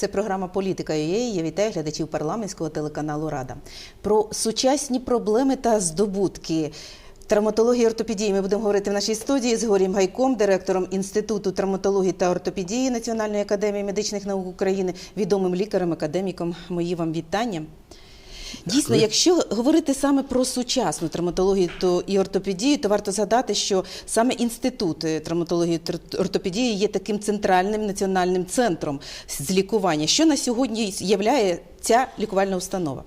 Це програма Політика ЮЄ. Я вітаю глядачів парламентського телеканалу Рада. Про сучасні проблеми та здобутки. Травматології і ортопедії ми будемо говорити в нашій студії з Горієм Гайком, директором Інституту травматології та ортопедії Національної академії медичних наук України, відомим лікарем, академіком. Мої вам вітання. Дійсно, якщо говорити саме про сучасну травматологію то і ортопедію, то варто згадати, що саме інститут травматології та ортопедії є таким центральним національним центром з лікування. Що на сьогодні являє ця лікувальна установа?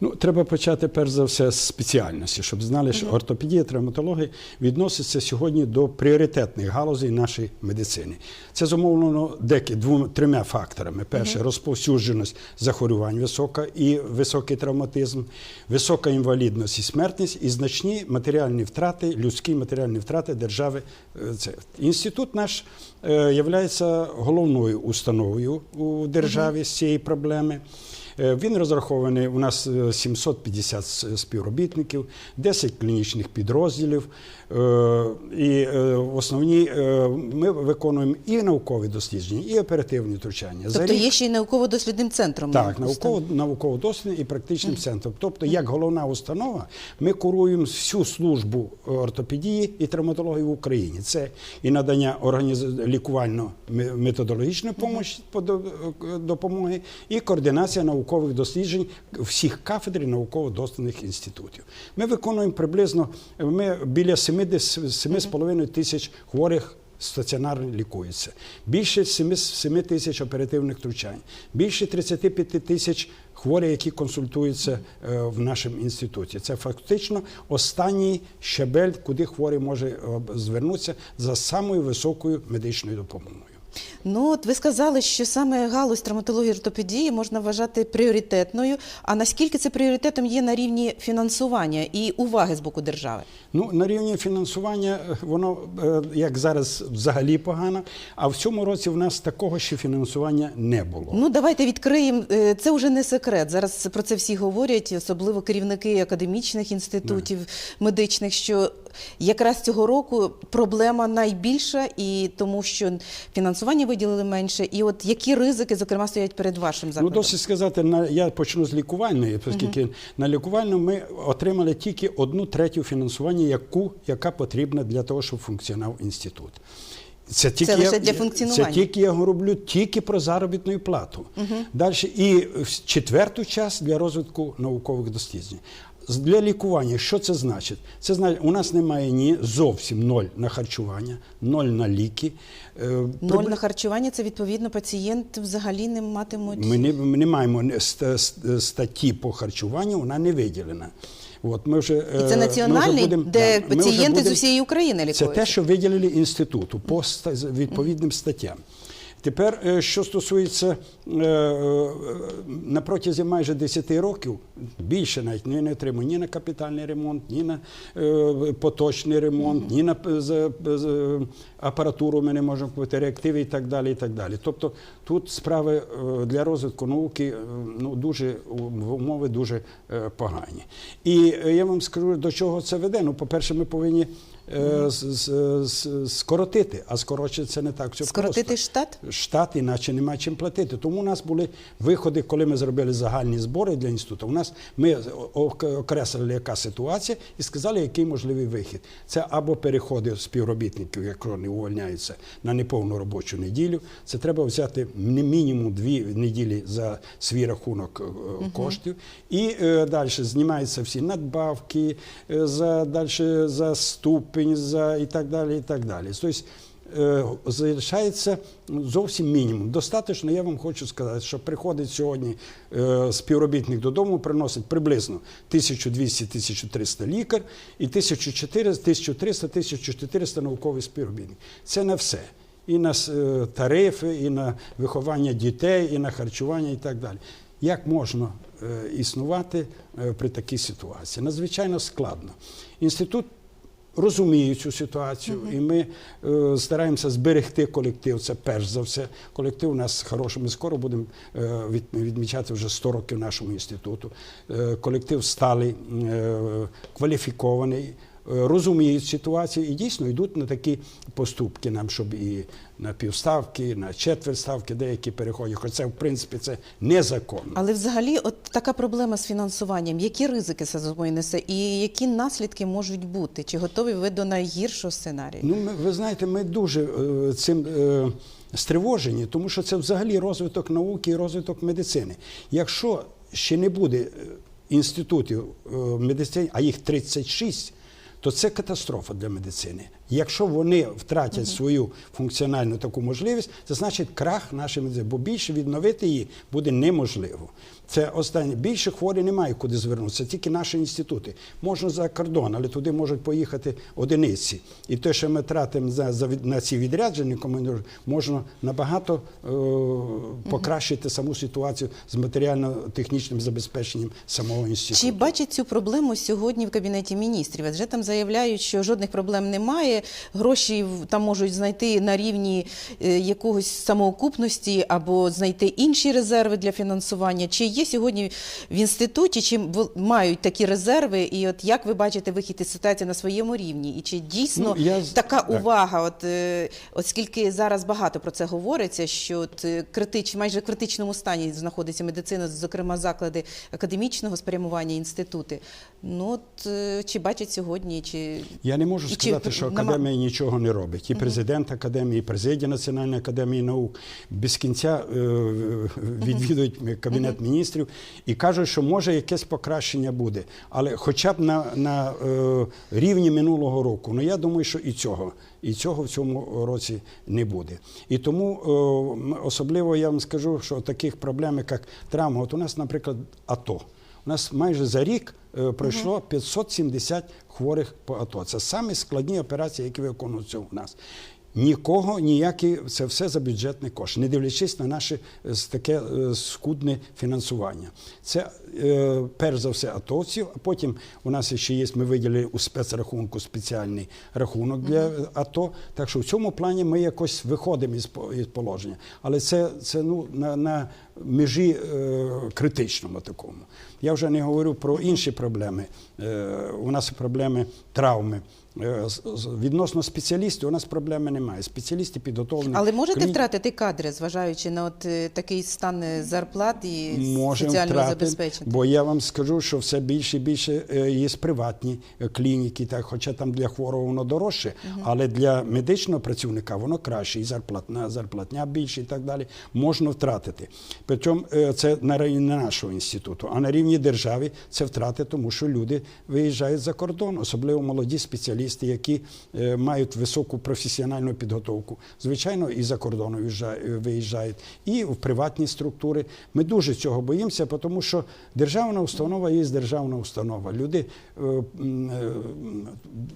Ну, треба почати перш за все з спеціальності, щоб знали, що ортопедія, травматологія відноситься сьогодні до пріоритетних галузей нашої медицини. Це зумовлено деякі двома трьома факторами: перше розповсюдженість захворювань висока і високий травматизм, висока інвалідність і смертність, і значні матеріальні втрати, людські матеріальні втрати держави. Е, Це інститут наш е, являється головною установою у державі з цієї проблеми. Е, Він розрахований. У нас е, 750 співробітників, 10 клінічних підрозділів. Е, І е, основні е, ми виконуємо і наукові дослідження, і оперативні втручання. Тобто рік- є ще й науково-дослідним центром. так, науково, науково-дослідним і практичним центром. Тобто, як головна установа, ми куруємо всю службу ортопедії і травматології в Україні. Це і надання лікувально-методологічної помощі- подо- допомоги, і координація наукових досліджень всіх кафедр і науково-дослідних інститутів. Ми виконуємо приблизно ми біля 70 7,5 тисяч хворих стаціонарно лікується. Більше 7, 7 тисяч оперативних втручань, більше 35 тисяч хворих, які консультуються е, в нашому інституті. Це фактично останній щабель, куди хворий може е, звернутися за самою високою медичною допомогою. Ну, от ви сказали, що саме галузь травматології ортопедії можна вважати пріоритетною. А наскільки це пріоритетом є на рівні фінансування і уваги з боку держави? Ну, на рівні фінансування е, воно е, як зараз взагалі погано, а в цьому році в нас такого ще фінансування не було. Ну, давайте відкриємо. Е, Це вже не секрет. Зараз про це всі говорять, особливо керівники академічних інститутів медичних, що якраз цього року проблема найбільша, і тому що фінансування виділили менше. І от які ризики, зокрема, стоять перед вашим Ну, закладом? досить сказати, на я почну з лікувальної, оскільки на лікувальну ми отримали тільки одну третю фінансування, яку яка потрібна для того, щоб функціонував інститут. Це тільки лише я, для функціонування. Це тільки я роблю тільки про заробітну плату. Далі і в четверту час для розвитку наукових досліджень. Для лікування, що це значить? Це значить, у нас немає ні зовсім ноль на харчування, ноль на ліки. Е, Ноль на харчування це відповідно пацієнт взагалі не матимуть. ми не, ми не маємо статті по харчуванню, вона не виділена. От ми вже, І е, це ми вже національний, будем- де да, пацієнти з усієї України Це те, що виділили інституту по відповідним статтям. Тепер, е, що стосується е, е, на протязі майже 10 років, більше навіть не отримуємо ні на капітальний ремонт, ні на поточний ремонт, ні на апаратуру ми не можемо купити, реактиви і так далі. І так далі. Тобто тут справи для розвитку науки ну, умови дуже погані. І я вам скажу, до чого це веде. Ну, по-перше, ми повинні скоротити, а скорочити це не так. все Скоротити просто. штат? Штат, іначе нема чим платити. Тому у нас були виходи, коли ми зробили загальні збори для інституту. У нас ми ок- окреслили, яка ситуація, і сказали, який можливий вихід. Це або переходи співробітників, якщо вони увольняються на неповну робочу неділю. Це треба взяти не мінімум дві неділі за свій рахунок е, коштів. І е, далі знімаються всі надбавки, е, за далі за ступень, за і так далі. І так далі. Тобто залишається зовсім мінімум. Достаточно, я вам хочу сказати, що приходить сьогодні е, співробітник додому, приносить приблизно 1200-1300 лікар і 1400-1300-1400 науковий співробітник. Це не все. І на е, тарифи, і на виховання дітей, і на харчування, і так далі. Як можна існувати при такій ситуації? Надзвичайно складно. Інститут розуміє цю ситуацію, і ми е, стараємося зберегти колектив. Це перш за все. Колектив у нас хороший. Ми скоро будемо е, від, відмічати вже 100 років нашому інституту. Е, колектив сталий, кваліфікований. Розуміють ситуацію і дійсно йдуть на такі поступки нам, щоб і на півставки, на четверть ставки деякі переходять. Хоча в принципі це незаконно. Але взагалі, от така проблема з фінансуванням. Які ризики це собою несе, і які наслідки можуть бути? Чи готові ви до найгіршого сценарію? Ну, ми, ви знаєте, ми дуже е, цим е, стривожені, тому що це взагалі розвиток науки і розвиток медицини. Якщо ще не буде е, інститутів е, медицини, а їх 36, то це катастрофа для медицини. Якщо вони втратять свою функціональну таку можливість, це значить крах нашої медицини, бо більше відновити її буде неможливо. Це останнє. Більше хворі немає куди звернутися, тільки наші інститути. Можна за кордон, але туди можуть поїхати одиниці. І те, що ми тратимо за, за на ці відрядження, командир, можна набагато е, покращити саму ситуацію з матеріально-технічним забезпеченням самого інституту. Чи бачать цю проблему сьогодні в кабінеті міністрів? Адже там заявляють, що жодних проблем немає. Гроші там можуть знайти на рівні е, якогось самоокупності або знайти інші резерви для фінансування. Чи є сьогодні в інституті, чи мають такі резерви? І от як ви бачите вихід із ситуації на своєму рівні? І чи дійсно Ну, я така так. увага? От е, оскільки зараз багато про це говориться, що от, е, критич, майже в критичному стані знаходиться медицина, зокрема заклади академічного спрямування, інститути. Ну от чи бачать сьогодні, чи Я не можу І чи сказати, що нема- академія нічого не робить. І президент академії, і президія Національної академії наук без кінця е, відвідують кабінет міністрів і кажуть, що може якесь покращення буде, але хоча б на, на е, рівні минулого року. Ну я думаю, що і цього, і цього в цьому році не буде. І тому е, особливо я вам скажу, що таких проблем, як травма, от у нас, наприклад, АТО. У нас майже за рік е, пройшло 570 хворих по АТО. Це самі складні операції, які виконуються у нас. Нікого, ніякі, це все за бюджетний кошт, не дивлячись на наше е, таке е, скудне фінансування. Це е, перш за все атовців, а потім у нас ще є, ми виділили у спецрахунку спеціальний рахунок для АТО. Так що в цьому плані ми якось виходимо із, із положення. Але це, це ну, на, на межі е, критичному такому. Я вже не говорю про інші проблеми. Е, у нас проблеми травми. Е, Відносно спеціалістів у нас проблеми немає. Спеціалісти підготовлені. але можете Клі- втратити кадри, зважаючи на от е, такий стан е, зарплат і Можемо соціального втратити, забезпечення? бо я вам скажу, що все більше і більше є приватні клініки, так, хоча там для хворого воно дорожче, але для медичного працівника воно краще, і зарплатня, зарплатня більше і так далі, можна втратити. Причому це на рівні не нашого інституту, а на рівні держави це втрати, тому що люди виїжджають за кордон, особливо молоді спеціалісти, які е, мають високу професіональну підготовку. Звичайно, і за кордон виїжджа- виїжджають, і в приватні структури. Ми дуже цього боїмося, тому що державна установа є державна установа. Люди е, е,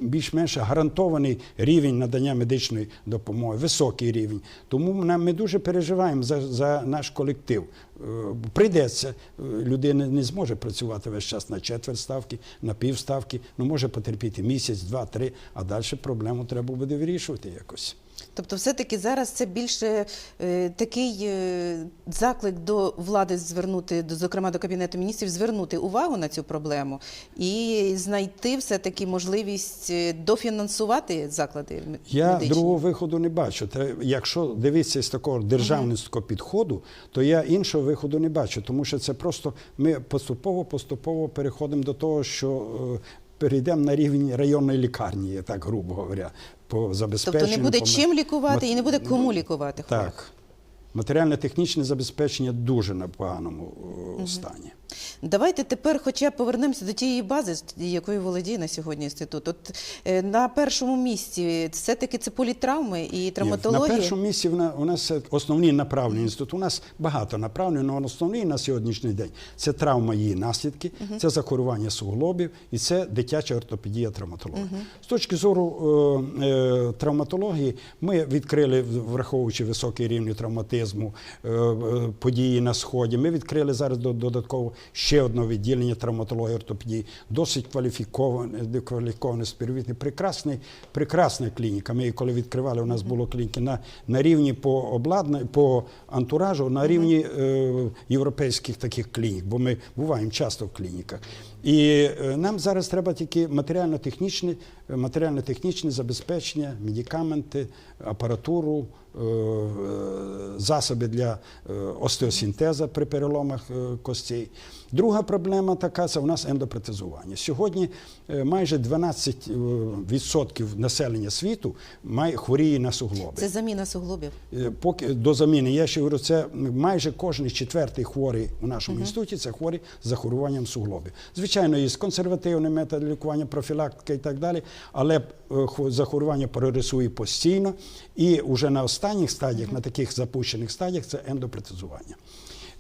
більш-менш гарантований рівень надання медичної допомоги, високий рівень. Тому ми дуже переживаємо за, за наш колектив. Е, Прийдеться, е, людина не зможе працювати весь час на четверть ставки, на пів ставки, ну може потерпіти місяць, два, три, а далі проблему треба буде вирішувати якось. Тобто, все-таки зараз це більше е, такий е, заклик до влади звернути, до, зокрема до кабінету міністрів, звернути увагу на цю проблему і знайти все-таки можливість е, дофінансувати заклади Я медичні. другого виходу не бачу. Та якщо дивитися з такого державницького підходу, то я іншого виходу не бачу, тому що це просто ми поступово поступово переходимо до того, що е, перейдемо на рівень районної лікарні, так грубо говоря, по забезпеченню. Тобто не буде по- чим лікувати і не буде кому лікувати хворих. Так. Матеріально-технічне забезпечення дуже на поганому е, стані. Давайте тепер хоча б повернемося до тієї бази, якою володіє на сьогодні інститут. От е, на першому місці все-таки це політравми і Ні. На першому місці в у нас е, основні направлення інституту. У нас багато направлень, але основний на сьогоднішній день це травма її наслідки, це захворювання суглобів і це дитяча ортопедія травматологія. З точки зору е, е, травматології, ми відкрили, враховуючи високий рівень травматизму, е, е, події на сході. Ми відкрили зараз до- додатково ще одне відділення травматології ортопедії, досить кваліфікований, кваліфікований співробітник. Прекрасний, прекрасна клініка. Ми її коли відкривали, у нас було клініки на, на рівні по обладнанню, по антуражу, на рівні е, європейських таких клінік, бо ми буваємо часто в клініках. І е, нам зараз треба тільки матеріально-технічне, матеріально-технічне забезпечення, медикаменти, апаратуру, засоби для е, при переломах е, костей. Друга проблема така це у нас ендопротезування. Сьогодні е, майже 12% населення світу має хворіє на суглоби. Це заміна суглобів. Е, Поки до заміни, я ще говорю, це майже кожен четвертий хворий у нашому інституті це хворий з захворюванням суглобів. Звичайно, є консервативний метод лікування, профілактика і так далі, але е, захворювання прогресує постійно, і вже на останніх стадіях, на таких запущених стадіях, це ендопротезування.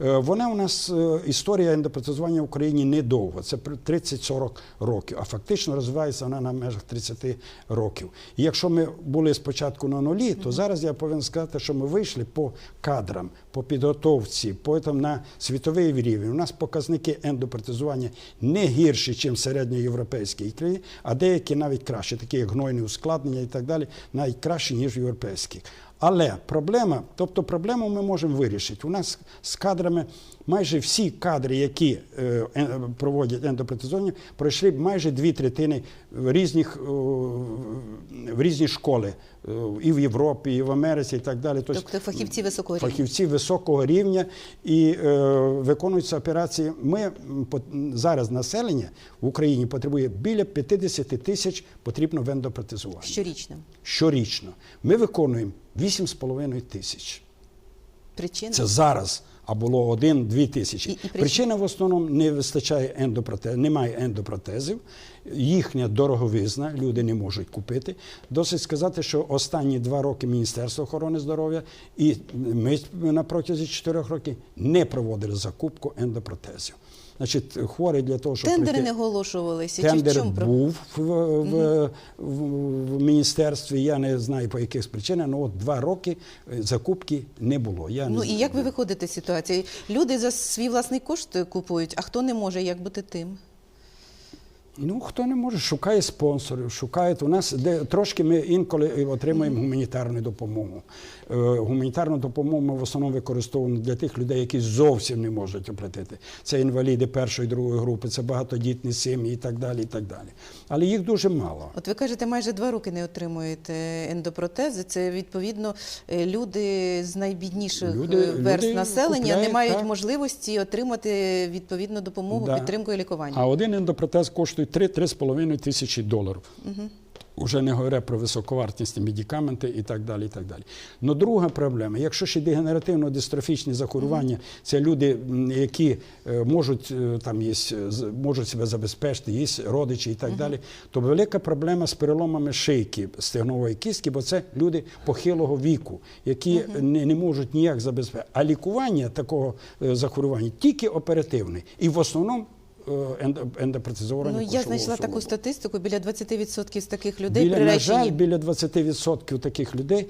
Е, Вона у нас е, історія ендопротезування в Україні недовго, це при- 30-40 років, а фактично розвивається вона на межах 30 років. І якщо ми були спочатку на нулі, то зараз я повинен сказати, що ми вийшли по кадрам, по підготовці, по там, на світовий рівень. У нас показники ендопротезування не гірші, ніж середньоєвропейські країни, а деякі навіть краще, такі як гнойне ускладнення і так далі, навіть краще, ніж в європейських. Але проблема, тобто проблему ми можемо вирішити. У нас з кадрами майже всі кадри, які е, е, проводять ендопротезування, пройшли майже дві третини в різних, е, в різні школи і в Європі, і в Америці, і так далі. Тобто фахівці високого рівня. Фахівці високого рівня і виконуються операції. Ми зараз населення в Україні потребує біля 50 тисяч потрібно в ендопротезування Щорічно. щорічно. Ми виконуємо 8,5 тисяч. Причина? Це зараз, а було 1-2 тисячі. І- і причина? Причина в основному не вистачає ендопротезів, немає ендопротезів, їхня дороговизна, люди не можуть купити. Досить сказати, що останні два роки Міністерство охорони здоров'я і ми на протязі 4 років не проводили закупку ендопротезів. Значить, хворий для того, щоб Тендери прийти... не оголошувалися. Чи в чому був в, в, в, в міністерстві. Я не знаю по яких причинах, але от два роки е, закупки не було. Я не Ну і знаю. як ви виходите з ситуації? Люди за свій власний кошт купують, а хто не може, як бути тим? Ну, хто не може, шукає спонсорів, шукає. У нас де трошки ми інколи отримуємо гуманітарну допомогу. Е, гуманітарну допомогу ми в основному використовуємо для тих людей, які зовсім не можуть оплатити. Це інваліди першої, другої групи, це багатодітні сім'ї і так далі. і так далі. Але їх дуже мало. От ви кажете, майже два роки не отримуєте ендопротези. Це відповідно е, люди з найбідніших Люди- е, верст люди населення не мають так. можливості отримати відповідну допомогу, Да. підтримку і лікування. А один ендопротез коштує 3-3,5 тисячі доларів. Уже не говоря про високовартісні медикаменти і так далі. І так далі. Но друга проблема, якщо ще дегенеративно-дистрофічні захворювання, це люди, які е, можуть е, там є, можуть себе забезпечити, є родичі і так далі, то велика проблема з переломами шийки стегнової кістки, бо це люди похилого віку, які не, не можуть ніяк забезпечити. А лікування такого е, захворювання тільки оперативне. І в основному е, ендо- Ну, я знайшла таку статистику, біля 20% з таких людей Біля, на жаль, біля 20% таких людей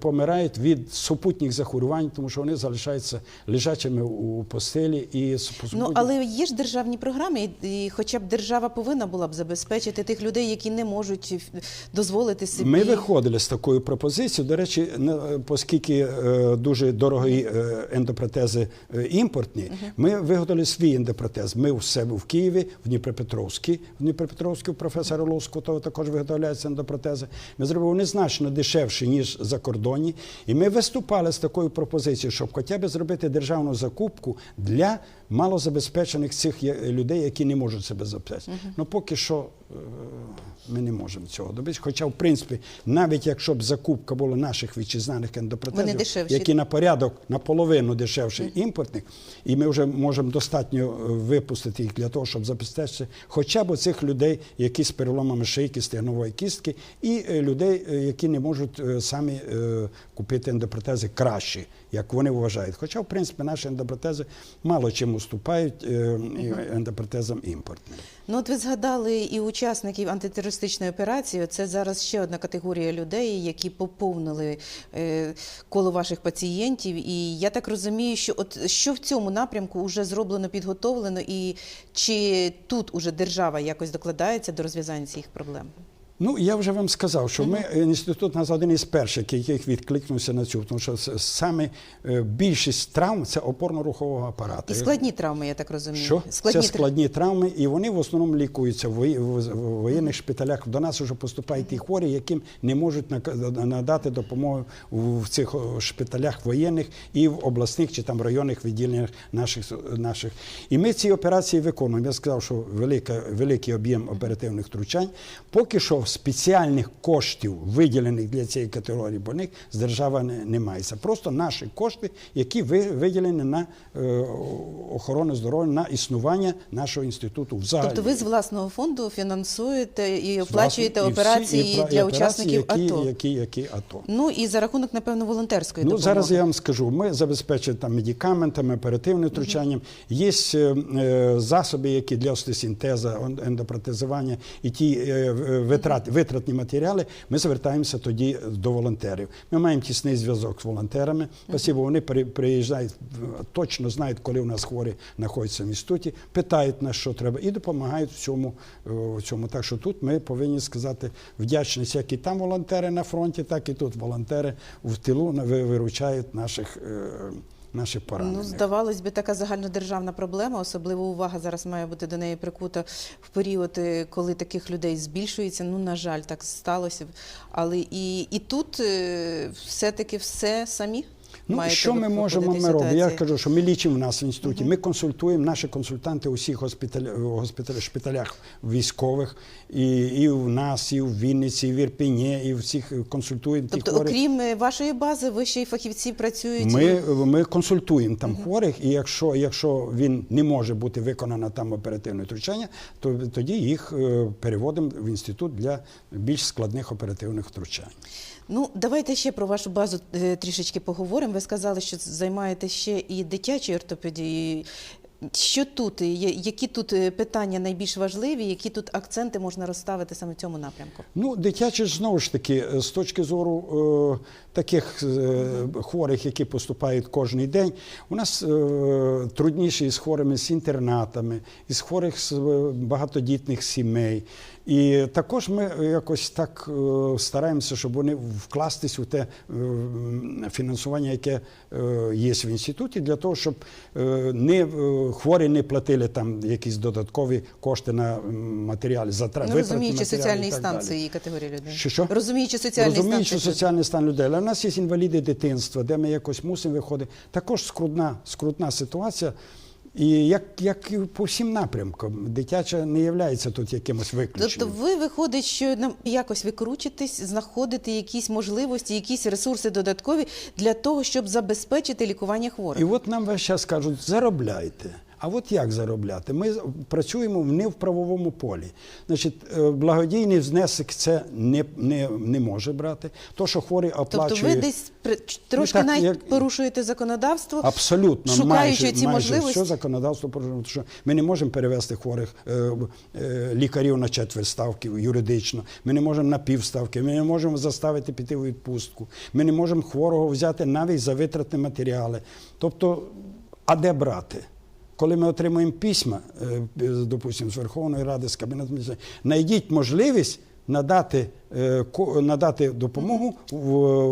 помирають від супутніх захворювань, тому що вони залишаються лежачими у постелі і Ну, але є ж державні програми, і, хоча б держава повинна була б забезпечити тих людей, які не можуть дозволити собі. Ми виходили з такою пропозицією. До речі, оскільки е, дуже дорогі е, ендопротези імпортні, ми виготовили свій ендопротез. Ми в себе в Києві, в Дніпропетровській, в Дніпропетровській у професора Лоскутова також виготовляється ендопротези. Ми зробили вони значно дешевші, ніж за кордоні. І ми виступали з такою пропозицією, щоб хоча б зробити державну закупку для малозабезпечених цих є- людей, які не можуть себе забезпечити. Ну поки що е, ми не можемо цього добитися. Хоча, в принципі, навіть якщо б закупка була наших вітчизняних Вони ендопротезів, які на порядок наполовину дешевші імпортних, і ми вже можемо достатньо е, випустити їх для того, щоб забезпечити хоча б цих людей, які з переломами шийки, стегнової кістки, і е, людей, е, які не можуть е, самі е, купити ендопротези кращі, як вони вважають. Хоча, в принципі, наші ендопротези мало чим уступають е, ендопротезам імпортним. Ну, от ви згадали і учасників антитерористичної операції. Це зараз ще одна категорія людей, які поповнили е, коло ваших пацієнтів. І я так розумію, що от що в цьому напрямку вже зроблено, підготовлено, і чи тут уже держава якось докладається до розв'язання цих проблем? Ну, я вже вам сказав, що ми інститут нас один із перших, яких відкликнувся на цю, тому що саме е, більшість травм це опорно-рухового апарату. І складні травми, я так розумію. Що Складні це складні травми, і вони в основному лікуються в, воєнних шпиталях. До нас вже поступають ті хворі, яким не можуть надати допомогу в в цих шпиталях воєнних і в обласних чи там районних відділеннях наших наших. І ми ці операції виконуємо. Я сказав, що велика, великий об'єм оперативних втручань. Поки що спеціальних коштів, виділених для цієї категорії больних, з держави не, немає. Це просто наші кошти, які ви- виділені на е, охорону здоров'я, на існування нашого інституту взагалі. Тобто ви з власного фонду фінансуєте і Власне, оплачуєте і всі- операції і пра- і для операції, учасників які, АТО. Які, які АТО. Ну і за рахунок, напевно, волонтерської Ну, допомоги. зараз я вам скажу, ми забезпечуємо там медикаментами, оперативним втручанням. Є е, е, засоби, які для остеосінтеза, ендопротезування і ті е, в- витрат, витратні матеріали, ми звертаємося тоді до волонтерів. Ми маємо тісний зв'язок з волонтерами. Спасибо, вони при- приїжджають, точно знають, коли у нас хворі знаходяться в інституті, питають нас, що треба, і допомагають в цьому. е, В цьому. Так що тут ми повинні сказати вдячність, як і там волонтери на фронті, так і тут волонтери в тилу виручають наших, е, наших Ну, здавалось би, така загальнодержавна проблема. Особлива увага зараз має бути до неї прикута в період, е, коли таких людей збільшується. Ну, на жаль, так сталося. Але і, і тут е, все-таки все самі. Ну, маєте що ми можемо ми робити? Я кажу, що ми лічимо в нас в інституті. Ми консультуємо наші консультанти у всіх госпіталь, госпіталь, шпиталях військових, і, і в нас, і в Вінниці, і в Ірпіні, і всіх консультуємо. ті Тобто, хворі. окрім е, вашої бази, ви ще й фахівці працюють. Ми, ми консультуємо там хворих, і якщо, якщо він не може бути виконано там оперативне втручання, то тоді їх е, переводимо в інститут для більш складних оперативних втручань. Ну, давайте ще про вашу базу е, трішечки поговоримо. Ви сказали, що займаєте ще і дитячою ортопедією. Що тут, які тут е, питання найбільш важливі, які тут акценти можна розставити саме в цьому напрямку? Ну, дитячі ж знову ж таки, е, з точки зору е, таких е, хворих, які поступають кожен день, у нас е, трудніше із хворими з інтернатами, із хворих з багатодітних сімей. І також ми якось так е, стараємося, щоб вони вкластись у те е, фінансування, яке е, є в інституті, для того, щоб не хворі не платили там якісь додаткові кошти на м, матеріали Ну, розуміючи соціальний стан цієї категорії людей. Що, що? Розуміючи соціальний Розуміючи стан. соціальний стан людей. Але в нас є інваліди дитинства, де ми якось мусимо виходити. Також скрутна, скрутна ситуація. І як, як і по всім напрямкам, дитяча не є тут якимось Тобто ви виходить, що нам якось викручитись, знаходити якісь можливості, якісь ресурси додаткові для того, щоб забезпечити лікування хворих. І от нам весь час кажуть, заробляйте. А от як заробляти? Ми працюємо не в правовому полі. Значить, е, благодійний внесок це не, не, не може брати. То, що хворий оплачує. Тобто ви десь трошки так, навіть як- порушуєте законодавство, Абсолютно, шукаючи майже, ці майже можливості. все законодавство порушено. Тому що ми не можемо перевести хворих е, е, лікарів на четверть ставки юридично. Ми не можемо на півставки. Ми не можемо заставити піти у відпустку. Ми не можемо хворого взяти навіть за витратні матеріали. Тобто, а де брати? Коли ми отримуємо письма, е, допустимо, з Верховної Ради, з Кабінету міністрів, знайдіть можливість надати, е, надати допомогу,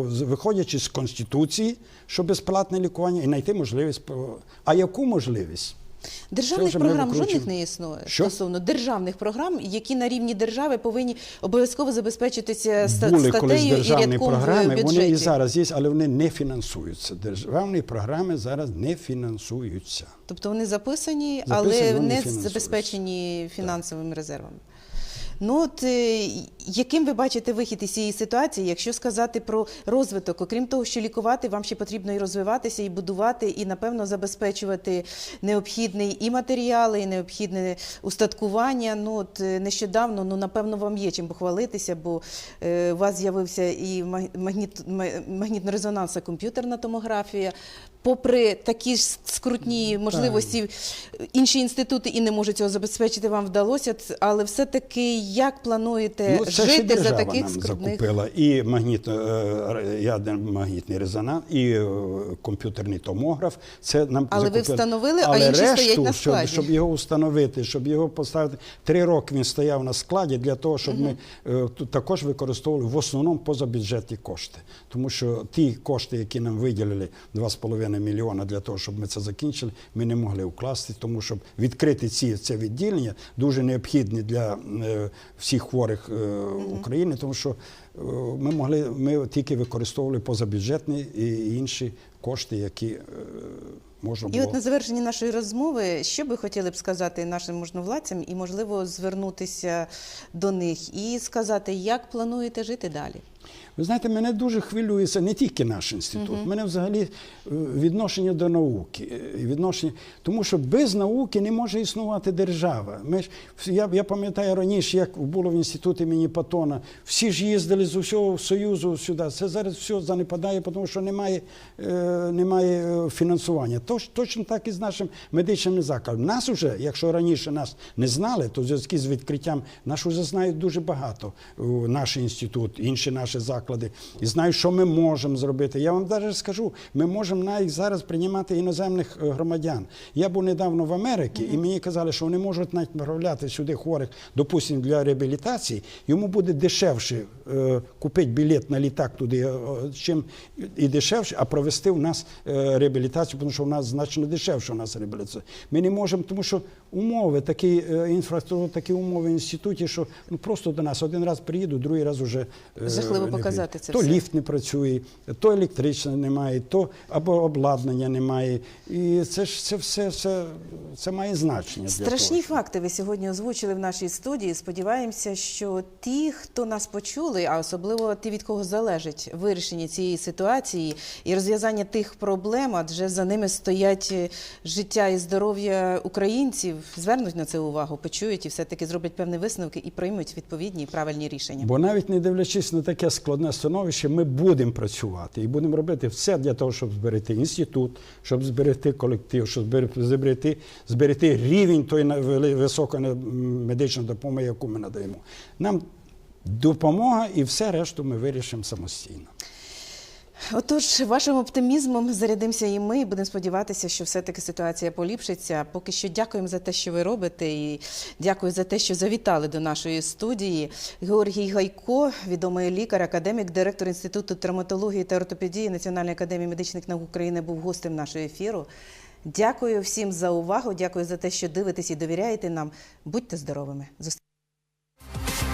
виходячи з Конституції, що безплатне лікування, і знайти можливість. А яку можливість? Державних програм жодних не існує Що? стосовно державних програм, які на рівні держави повинні обов'язково забезпечитися Були колись статтею і державні рядком в програми, бюджеті. вони і зараз є, але вони не фінансуються. Державні програми зараз не фінансуються. Тобто вони записані, Записані, але вони не фінансуються. забезпечені фінансовими резервами. Ну от е, яким ви бачите вихід із цієї ситуації, якщо сказати про розвиток, окрім того, що лікувати, вам ще потрібно і розвиватися, і будувати, і напевно забезпечувати необхідний і матеріали, і необхідне устаткування. Ну от е, нещодавно, ну напевно, вам є чим похвалитися, бо е, у вас з'явився і маг- магніт, магнітно-резонансна комп'ютерна томографія. Попри такі ж скрутні можливості, інші інститути і не можуть цього забезпечити, вам вдалося. Але все-таки як плануєте Ну, це ще жити за таких нам скрутних? закупила і магнітно, е, ядерний магнітний резонанс, і е, комп'ютерний томограф. Це нам Але ви закупили. встановили, а інші решту, стоять на щоб, складі. щоб його встановити, щоб його поставити. Три роки він стояв на складі для того, щоб ми е, тут також використовували в основному позабюджетні кошти. Тому що ті кошти, які нам виділили 2,5 мільйона для того, щоб ми це закінчили, ми не могли вкласти, тому щоб відкрити ці це відділення дуже необхідні для е, всіх хворих е, України, тому що е, ми могли ми тільки використовували позабюджетні і інші кошти, які е, можна І було. от на завершенні нашої розмови, що би хотіли б сказати нашим можновладцям і, можливо, звернутися до них і сказати, як плануєте жити далі? Ви знаєте, мене дуже хвилює це не тільки наш інститут, мене взагалі е, відношення до науки. е, Відношення, тому що без науки не може існувати держава. Ми ж, я, я пам'ятаю раніше, як було в інституті імені Патона, всі ж їздили з усього Союзу сюди. Це зараз все занепадає, тому що немає, е, немає е, фінансування. Тож, точно так і з нашим медичним закладом. Нас уже, якщо раніше нас не знали, то в зв'язку з відкриттям нас вже знають дуже багато. Наш інститут, інші наші заклади, і знають, що ми можемо зробити. Я вам навіть скажу, ми можемо навіть зараз приймати іноземних е, громадян. Я був недавно в Америці, і мені казали, що вони можуть навіть направляти сюди хворих, допустимо, для реабілітації. Йому буде дешевше е, купити білет на літак туди, е, чим і дешевше, а провести в нас е, реабілітацію, тому що в нас значно дешевше у нас реабілітація. Ми не можемо, тому що умови, такі е, інфраструктура, такі умови в інституті, що ну просто до нас один раз приїду, другий раз уже е, Жахливо показати це То все. ліфт не працює, то електричне немає, то або обладнання немає. І це ж це все, все це має значення. для Страшні того, факти ви сьогодні озвучили в нашій студії. Сподіваємося, що ті, хто нас почули, а особливо ті, від кого залежить вирішення цієї ситуації і розв'язання тих проблем, адже за ними стоять е, життя і здоров'я українців, звернуть на це увагу, почують і все-таки зроблять певні висновки і приймуть відповідні правильні рішення. Бо навіть не дивлячись на таке складне становище, ми будемо працювати і будемо робити все для того, щоб зберегти інститут, щоб зберегти колектив, щоб зберегти, зберегти рівень тої високої медичної допомоги, яку ми надаємо. Нам допомога і все решту ми вирішимо самостійно. Отож, вашим оптимізмом зарядимося і ми, і будемо сподіватися, що все-таки ситуація поліпшиться. Поки що дякуємо за те, що ви робите, і дякую за те, що завітали до нашої студії. Георгій Гайко, відомий лікар, академік, директор Інституту травматології та ортопедії Національної академії медичних наук України, був гостем нашого ефіру. Дякую всім за увагу. Дякую за те, що дивитесь і довіряєте нам. Будьте здоровими. Зустрінемося.